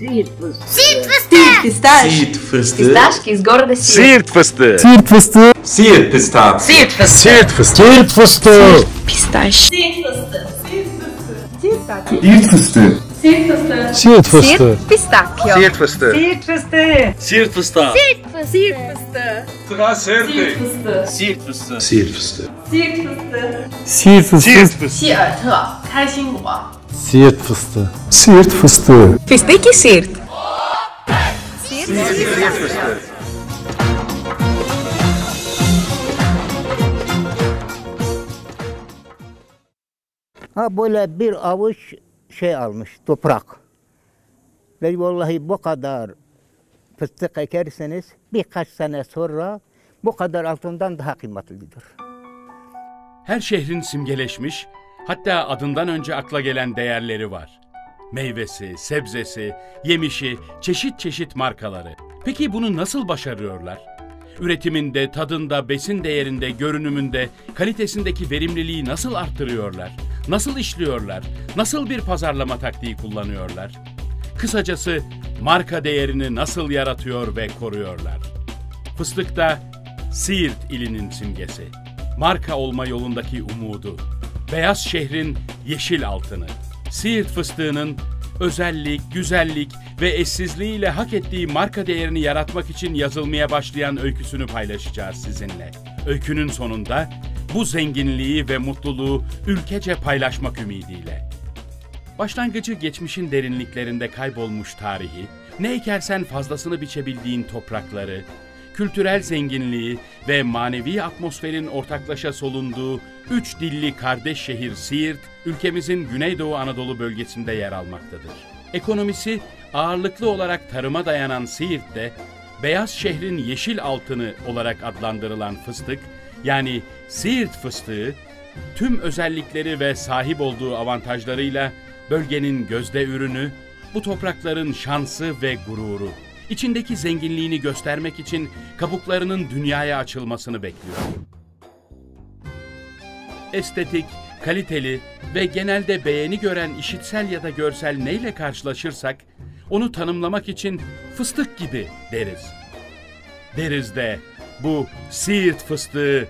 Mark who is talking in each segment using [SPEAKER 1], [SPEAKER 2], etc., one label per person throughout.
[SPEAKER 1] Siirt fıstığı.
[SPEAKER 2] Siirt fıstığı.
[SPEAKER 3] Pistache.
[SPEAKER 4] Siirt fıstığı.
[SPEAKER 3] Pistache gordo de Siirt.
[SPEAKER 5] Siirt fıstığı.
[SPEAKER 6] Siirt fıstığı.
[SPEAKER 4] Siirt pistak.
[SPEAKER 3] Siirt fıstığı.
[SPEAKER 6] Siirt fıstığı. Siirt fıstığı.
[SPEAKER 3] Pistache.
[SPEAKER 6] Siirt fıstığı.
[SPEAKER 2] Siirt fıstığı.
[SPEAKER 6] Siirt fıstığı.
[SPEAKER 3] Siirt pistacchio.
[SPEAKER 5] Siirt fıstığı.
[SPEAKER 1] Siirt fıstığı.
[SPEAKER 5] Siirt fıstığı.
[SPEAKER 2] Siirt fıstığı.
[SPEAKER 5] Traserte.
[SPEAKER 4] Siirt fıstığı.
[SPEAKER 6] Siirt fıstığı.
[SPEAKER 5] Siirt fıstığı.
[SPEAKER 2] 希尔特开心果。
[SPEAKER 6] Siirt fıstığı. Siirt fıstığı.
[SPEAKER 3] Fistiki Siirt.
[SPEAKER 5] Siirt fıstığı.
[SPEAKER 7] Ha böyle bir avuç şey almış toprak. Ve vallahi bu kadar fıstık ekerseniz birkaç sene sonra bu kadar altından daha kıymetlidir.
[SPEAKER 8] Her şehrin simgeleşmiş, hatta adından önce akla gelen değerleri var. Meyvesi, sebzesi, yemişi, çeşit çeşit markaları. Peki bunu nasıl başarıyorlar? Üretiminde, tadında, besin değerinde, görünümünde, kalitesindeki verimliliği nasıl arttırıyorlar? Nasıl işliyorlar? Nasıl bir pazarlama taktiği kullanıyorlar? Kısacası marka değerini nasıl yaratıyor ve koruyorlar? Fıstık da Siirt ilinin simgesi. Marka olma yolundaki umudu. Beyaz şehrin yeşil altını. Siirt fıstığının özellik, güzellik ve eşsizliğiyle hak ettiği marka değerini yaratmak için yazılmaya başlayan öyküsünü paylaşacağız sizinle. Öykünün sonunda bu zenginliği ve mutluluğu ülkece paylaşmak ümidiyle. Başlangıcı geçmişin derinliklerinde kaybolmuş tarihi, ne ekersen fazlasını biçebildiğin toprakları, kültürel zenginliği ve manevi atmosferin ortaklaşa solunduğu üç dilli kardeş şehir Siirt, ülkemizin Güneydoğu Anadolu bölgesinde yer almaktadır. Ekonomisi ağırlıklı olarak tarıma dayanan Siirt'te, beyaz şehrin yeşil altını olarak adlandırılan fıstık, yani Siirt fıstığı, tüm özellikleri ve sahip olduğu avantajlarıyla bölgenin gözde ürünü, bu toprakların şansı ve gururu. İçindeki zenginliğini göstermek için kabuklarının dünyaya açılmasını bekliyor. Estetik, kaliteli ve genelde beğeni gören işitsel ya da görsel neyle karşılaşırsak onu tanımlamak için fıstık gibi deriz. Deriz de bu Siirt fıstığı,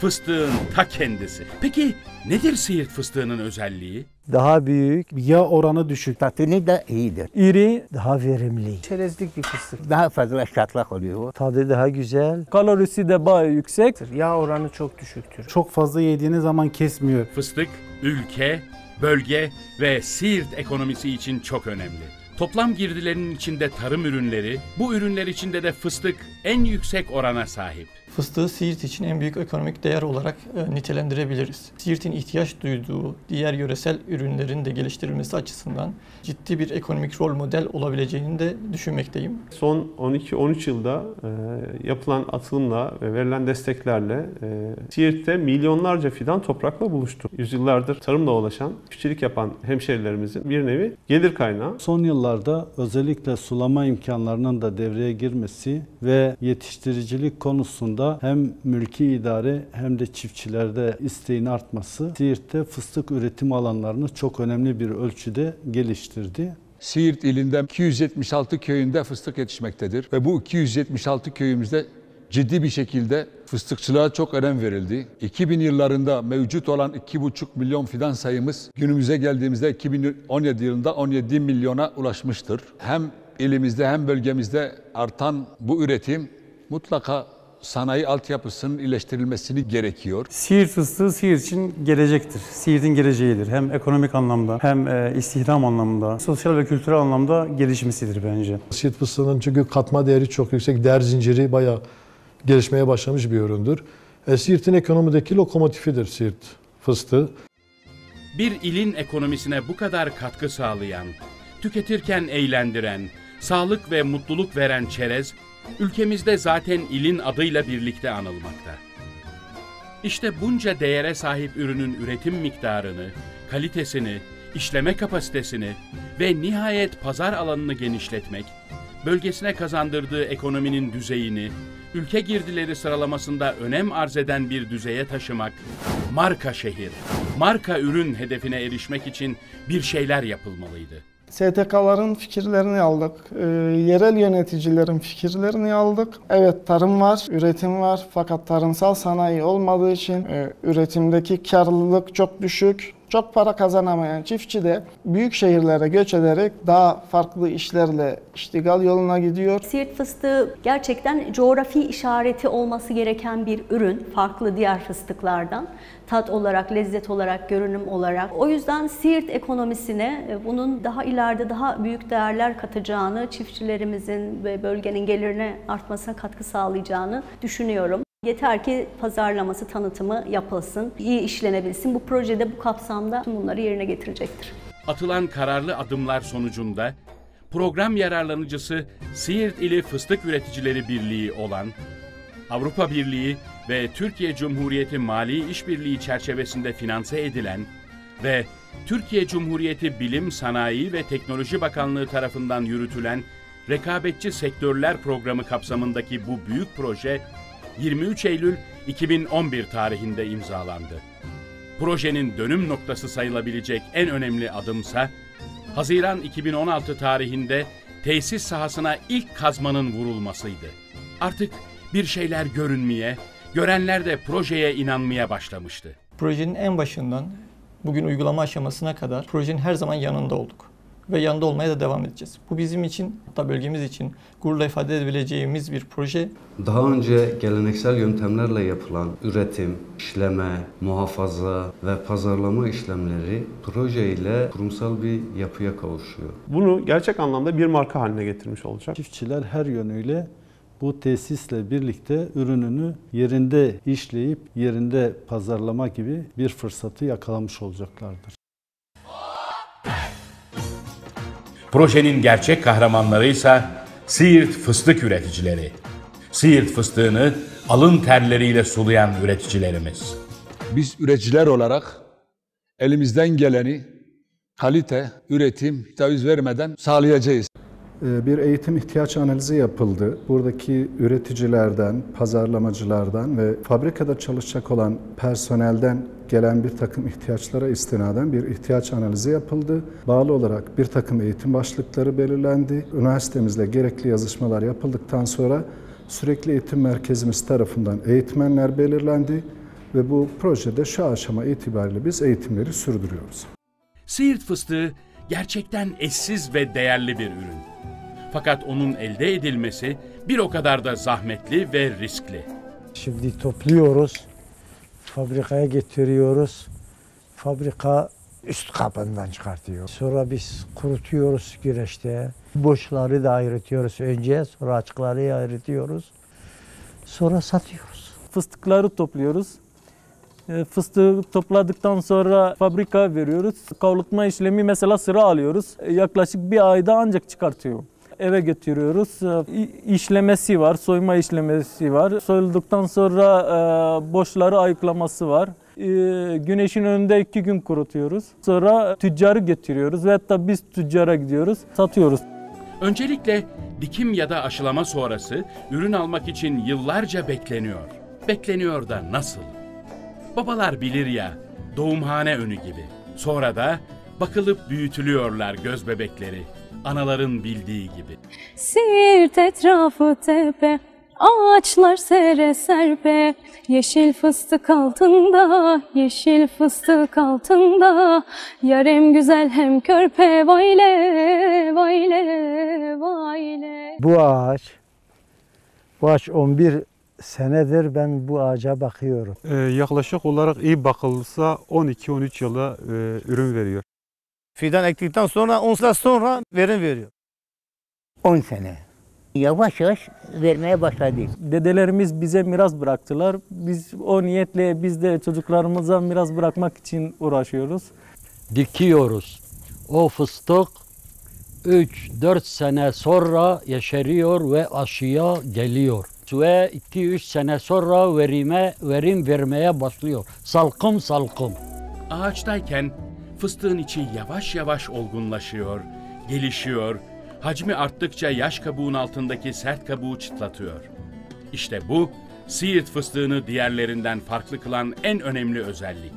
[SPEAKER 8] fıstığın ta kendisi. Peki nedir Siirt fıstığının özelliği?
[SPEAKER 6] Daha büyük, yağ oranı düşük.
[SPEAKER 7] Tatını da iyidir.
[SPEAKER 6] İri, daha verimli.
[SPEAKER 9] Çerezlik bir fıstık.
[SPEAKER 7] Daha fazla şatlak oluyor.
[SPEAKER 6] Tadı daha güzel. Kalorisi de bayağı yüksek.
[SPEAKER 9] Yağ oranı çok düşüktür.
[SPEAKER 10] Çok fazla yediğiniz zaman kesmiyor.
[SPEAKER 8] Fıstık, ülke, bölge ve Siirt ekonomisi için çok önemli. Toplam girdilerinin içinde tarım ürünleri, bu ürünler içinde de fıstık en yüksek orana sahip.
[SPEAKER 11] Fıstığı Siirt için en büyük ekonomik değer olarak e, nitelendirebiliriz. Siirt'in ihtiyaç duyduğu diğer yöresel ürünlerin de geliştirilmesi açısından ciddi bir ekonomik rol model olabileceğini de düşünmekteyim.
[SPEAKER 12] Son 12-13 yılda e, yapılan atılımla ve verilen desteklerle e, Siirt'te milyonlarca fidan toprakla buluştu. Yüzyıllardır tarımla ulaşan, çiftçilik yapan hemşerilerimizin bir nevi gelir kaynağı.
[SPEAKER 10] Son yıllarda özellikle sulama imkanlarının da devreye girmesi ve yetiştiricilik konusunda hem mülki idare hem de çiftçilerde isteğin artması Siirt'te fıstık üretim alanlarını çok önemli bir ölçüde geliştirdi.
[SPEAKER 13] Siirt ilinde 276 köyünde fıstık yetişmektedir ve bu 276 köyümüzde ciddi bir şekilde fıstıkçılığa çok önem verildi. 2000 yıllarında mevcut olan 2,5 milyon fidan sayımız günümüze geldiğimizde 2017 yılında 17 milyona ulaşmıştır. Hem ilimizde hem bölgemizde artan bu üretim mutlaka sanayi altyapısının iyileştirilmesini gerekiyor.
[SPEAKER 14] Siirt fıstığı Siirt için gelecektir. Siirt'in geleceğidir. Hem ekonomik anlamda hem e, istihdam anlamında, sosyal ve kültürel anlamda gelişmesidir bence.
[SPEAKER 15] Siirt fıstığının çünkü katma değeri çok yüksek. Değer zinciri bayağı gelişmeye başlamış bir üründür. E, Siirt'in ekonomideki lokomotifidir Siirt fıstığı.
[SPEAKER 8] Bir ilin ekonomisine bu kadar katkı sağlayan, tüketirken eğlendiren, sağlık ve mutluluk veren çerez, ülkemizde zaten ilin adıyla birlikte anılmakta. İşte bunca değere sahip ürünün üretim miktarını, kalitesini, işleme kapasitesini ve nihayet pazar alanını genişletmek, bölgesine kazandırdığı ekonominin düzeyini, ülke girdileri sıralamasında önem arz eden bir düzeye taşımak, marka şehir, marka ürün hedefine erişmek için bir şeyler yapılmalıydı.
[SPEAKER 1] STK'ların fikirlerini aldık. Ee, yerel yöneticilerin fikirlerini aldık. Evet tarım var, üretim var fakat tarımsal sanayi olmadığı için e, üretimdeki karlılık çok düşük. Çok para kazanamayan çiftçi de büyük şehirlere göç ederek daha farklı işlerle iştigal yoluna gidiyor.
[SPEAKER 16] Siirt fıstığı gerçekten coğrafi işareti olması gereken bir ürün. Farklı diğer fıstıklardan. Tat olarak, lezzet olarak, görünüm olarak. O yüzden Siirt ekonomisine e, bunun daha ileride daha büyük değerler katacağını, çiftçilerimizin ve bölgenin gelirine artmasına katkı sağlayacağını düşünüyorum. Yeter ki pazarlaması, tanıtımı yapılsın, iyi işlenebilsin. Bu projede bu kapsamda tüm bunları yerine getirecektir.
[SPEAKER 8] Atılan kararlı adımlar sonucunda program yararlanıcısı Siirt ili Fıstık Üreticileri Birliği olan Avrupa Birliği ve Türkiye Cumhuriyeti Mali İşbirliği çerçevesinde finanse edilen ve Türkiye Cumhuriyeti Bilim, Sanayi ve Teknoloji Bakanlığı tarafından yürütülen Rekabetçi Sektörler Programı kapsamındaki bu büyük proje 23 Eylül 2011 tarihinde imzalandı. Projenin dönüm noktası sayılabilecek en önemli adımsa Haziran 2016 tarihinde tesis sahasına ilk kazmanın vurulmasıydı. Artık bir şeyler görünmeye, görenler de projeye inanmaya başlamıştı.
[SPEAKER 11] Projenin en başından bugün uygulama aşamasına kadar projenin her zaman yanında olduk ve yanında olmaya da devam edeceğiz. Bu bizim için, hatta bölgemiz için gururla ifade edebileceğimiz bir proje.
[SPEAKER 17] Daha önce geleneksel yöntemlerle yapılan üretim, işleme, muhafaza ve pazarlama işlemleri proje ile kurumsal bir yapıya kavuşuyor.
[SPEAKER 12] Bunu gerçek anlamda bir marka haline getirmiş olacak.
[SPEAKER 10] Çiftçiler her yönüyle bu tesisle birlikte ürününü yerinde işleyip yerinde pazarlama gibi bir fırsatı yakalamış olacaklardır.
[SPEAKER 8] Projenin gerçek kahramanları ise Siirt fıstık üreticileri. Siirt fıstığını alın terleriyle sulayan üreticilerimiz.
[SPEAKER 13] Biz üreticiler olarak elimizden geleni kalite, üretim, taviz vermeden sağlayacağız.
[SPEAKER 18] Bir eğitim ihtiyaç analizi yapıldı. Buradaki üreticilerden, pazarlamacılardan ve fabrikada çalışacak olan personelden gelen bir takım ihtiyaçlara istinaden bir ihtiyaç analizi yapıldı. Bağlı olarak bir takım eğitim başlıkları belirlendi. Üniversitemizle gerekli yazışmalar yapıldıktan sonra sürekli eğitim merkezimiz tarafından eğitmenler belirlendi ve bu projede şu aşama itibariyle biz eğitimleri sürdürüyoruz.
[SPEAKER 8] Siirt fıstığı gerçekten eşsiz ve değerli bir ürün. Fakat onun elde edilmesi bir o kadar da zahmetli ve riskli.
[SPEAKER 6] Şimdi topluyoruz, fabrikaya getiriyoruz. Fabrika üst kabından çıkartıyor. Sonra biz kurutuyoruz güneşte. Boşları da ayrıtıyoruz önce, sonra açıkları ayrıtıyoruz. Sonra satıyoruz. Fıstıkları topluyoruz. E, Fıstığı topladıktan sonra fabrika veriyoruz. Kavrultma işlemi mesela sıra alıyoruz. E, Yaklaşık bir ayda ancak çıkartıyor. Eve götürüyoruz. E, işlemesi var, soyma işlemesi var. Soyulduktan sonra e, boşları ayıklaması var. E, Güneşin önünde iki gün kurutuyoruz. Sonra tüccarı getiriyoruz ve hatta biz tüccara gidiyoruz, satıyoruz.
[SPEAKER 8] Öncelikle dikim ya da aşılama sonrası ürün almak için yıllarca bekleniyor. Bekleniyor da nasıl? Babalar bilir ya, doğumhane önü gibi. Sonra da bakılıp büyütülüyorlar göz bebekleri. Anaların bildiği gibi.
[SPEAKER 19] Siirt etrafı tepe, ağaçlar sere serpe. Yeşil fıstık altında, yeşil fıstık altında. Yar hem güzel hem körpe, vayle, vayle, vayle.
[SPEAKER 6] Bu ağaç, bu ağaç 11 senedir ben bu ağaca bakıyorum.
[SPEAKER 20] Ee, yaklaşık olarak iyi bakılırsa 12-13 yılda e, ürün veriyor.
[SPEAKER 7] Fidan ektikten sonra 10 sene sonra verim veriyor. 10 sene. Yavaş yavaş vermeye başladık.
[SPEAKER 6] Dedelerimiz bize miras bıraktılar. Biz o niyetle biz de çocuklarımıza miras bırakmak için uğraşıyoruz.
[SPEAKER 21] dikiyoruz. O fıstık 3-4 sene sonra yeşeriyor ve aşıya geliyor. Ve 2-3 sene sonra verime, verim vermeye başlıyor. Salkım salkım.
[SPEAKER 8] Ağaçtayken fıstığın içi yavaş yavaş olgunlaşıyor, gelişiyor, hacmi arttıkça yaş kabuğun altındaki sert kabuğu çıtlatıyor. İşte bu, Siirt fıstığını diğerlerinden farklı kılan en önemli özellik.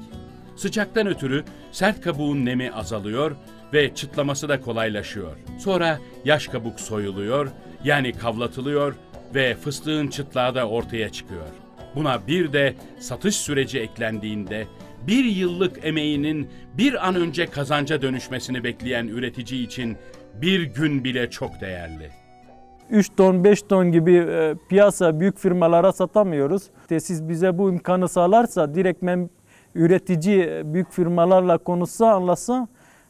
[SPEAKER 8] Sıcaktan ötürü sert kabuğun nemi azalıyor ve çıtlaması da kolaylaşıyor. Sonra yaş kabuk soyuluyor, yani kavlatılıyor ve fıstığın çıtlağı da ortaya çıkıyor. Buna bir de satış süreci eklendiğinde bir yıllık emeğinin bir an önce kazanca dönüşmesini bekleyen üretici için bir gün bile çok değerli.
[SPEAKER 22] 3 ton 5 ton gibi e, piyasa büyük firmalara satamıyoruz. Tesis bize bu imkanı sağlarsa direktmen üretici e, büyük firmalarla konuşsa anlatsa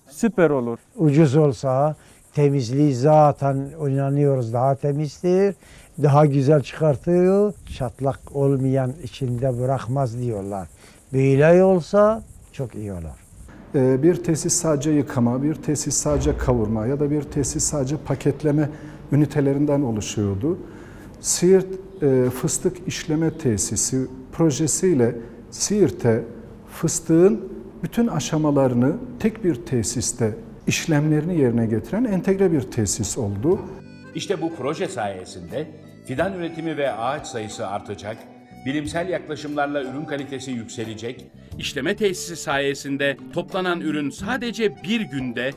[SPEAKER 22] süper olur.
[SPEAKER 6] Ucuz olsa temizliği zaten inanıyoruz daha temizdir. Daha güzel çıkartıyor. Çatlak olmayan içinde bırakmaz diyorlar. Böyle olsa çok iyi olur.
[SPEAKER 18] Ee, Bir tesis sadece yıkama, bir tesis sadece kavurma ya da bir tesis sadece paketleme ünitelerinden oluşuyordu. Siirt e, Fıstık İşleme Tesisi projesiyle Siirt'e fıstığın bütün aşamalarını tek bir tesiste işlemlerini yerine getiren entegre bir tesis oldu.
[SPEAKER 8] İşte bu proje sayesinde fidan üretimi ve ağaç sayısı artacak, bilimsel yaklaşımlarla ürün kalitesi yükselecek, işleme tesisi sayesinde toplanan ürün sadece bir günde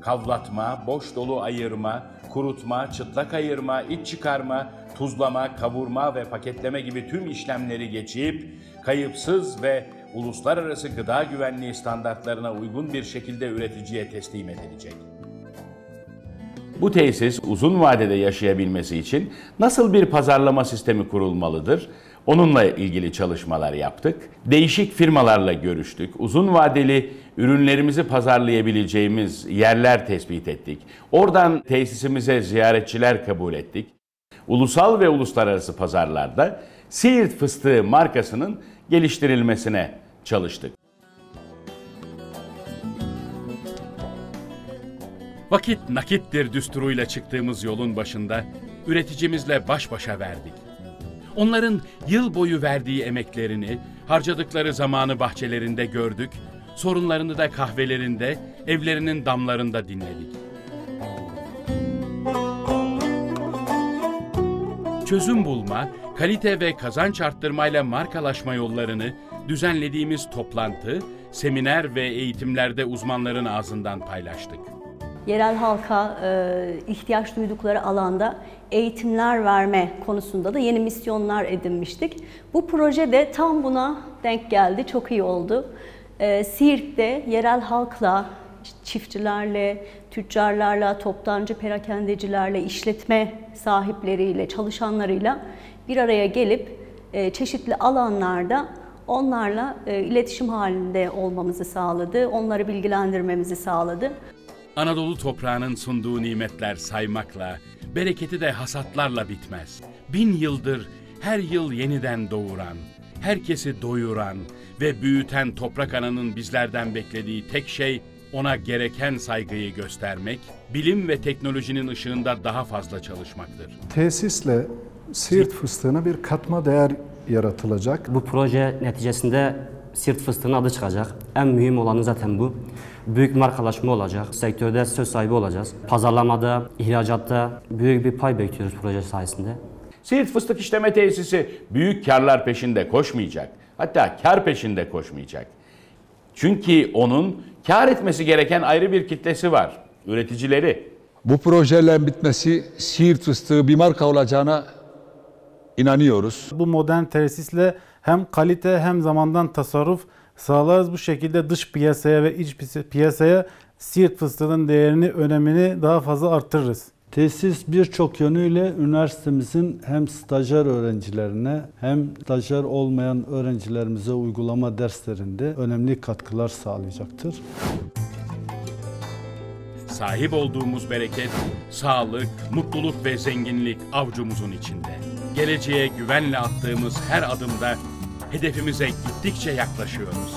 [SPEAKER 8] kavlatma, boş dolu ayırma, kurutma, çıtlak ayırma, iç çıkarma, tuzlama, kavurma ve paketleme gibi tüm işlemleri geçip kayıpsız ve uluslararası gıda güvenliği standartlarına uygun bir şekilde üreticiye teslim edilecek. Bu tesis uzun vadede yaşayabilmesi için nasıl bir pazarlama sistemi kurulmalıdır? Onunla ilgili çalışmalar yaptık. Değişik firmalarla görüştük. Uzun vadeli ürünlerimizi pazarlayabileceğimiz yerler tespit ettik. Oradan tesisimize ziyaretçiler kabul ettik. Ulusal ve uluslararası pazarlarda Siirt fıstığı markasının geliştirilmesine çalıştık. Vakit nakittir düsturuyla çıktığımız yolun başında üreticimizle baş başa verdik. Onların yıl boyu verdiği emeklerini, harcadıkları zamanı bahçelerinde gördük, sorunlarını da kahvelerinde, evlerinin damlarında dinledik. Çözüm bulma, kalite ve kazanç arttırmayla markalaşma yollarını düzenlediğimiz toplantı, seminer ve eğitimlerde uzmanların ağzından paylaştık.
[SPEAKER 16] Yerel halka e, ihtiyaç duydukları alanda eğitimler verme konusunda da yeni misyonlar edinmiştik. Bu proje de tam buna denk geldi, çok iyi oldu. E, Siirt'te yerel halkla, çiftçilerle, tüccarlarla, toptancı perakendecilerle, işletme sahipleriyle, çalışanlarıyla bir araya gelip e, çeşitli alanlarda onlarla e, iletişim halinde olmamızı sağladı, onları bilgilendirmemizi sağladı.
[SPEAKER 8] Anadolu toprağının sunduğu nimetler saymakla, bereketi de hasatlarla bitmez. Bin yıldır her yıl yeniden doğuran, herkesi doyuran ve büyüten toprak ananın bizlerden beklediği tek şey ona gereken saygıyı göstermek, bilim ve teknolojinin ışığında daha fazla çalışmaktır.
[SPEAKER 18] Tesisle Siirt fıstığına bir katma değer yaratılacak.
[SPEAKER 23] Bu proje neticesinde Siirt fıstığının adı çıkacak. En mühim olanı zaten bu. Büyük markalaşma olacak. Sektörde söz sahibi olacağız. Pazarlamada, ihracatta büyük bir pay bekliyoruz proje sayesinde.
[SPEAKER 8] Siirt Fıstık İşleme Tesisi büyük karlar peşinde koşmayacak. Hatta kar peşinde koşmayacak. Çünkü onun kar etmesi gereken ayrı bir kitlesi var. Üreticileri.
[SPEAKER 13] Bu projelerin bitmesi Siirt fıstığı bir marka olacağına inanıyoruz.
[SPEAKER 20] Bu modern tesisle hem kalite hem zamandan tasarruf sağlarız. Bu şekilde dış piyasaya ve iç piyasaya Siirt fıstığının değerini, önemini daha fazla arttırırız.
[SPEAKER 10] Tesis birçok yönüyle üniversitemizin hem stajyer öğrencilerine hem stajyer olmayan öğrencilerimize uygulama derslerinde önemli katkılar sağlayacaktır.
[SPEAKER 8] Sahip olduğumuz bereket, sağlık, mutluluk ve zenginlik avcumuzun içinde. Geleceğe güvenle attığımız her adımda hedefimize gittikçe yaklaşıyoruz.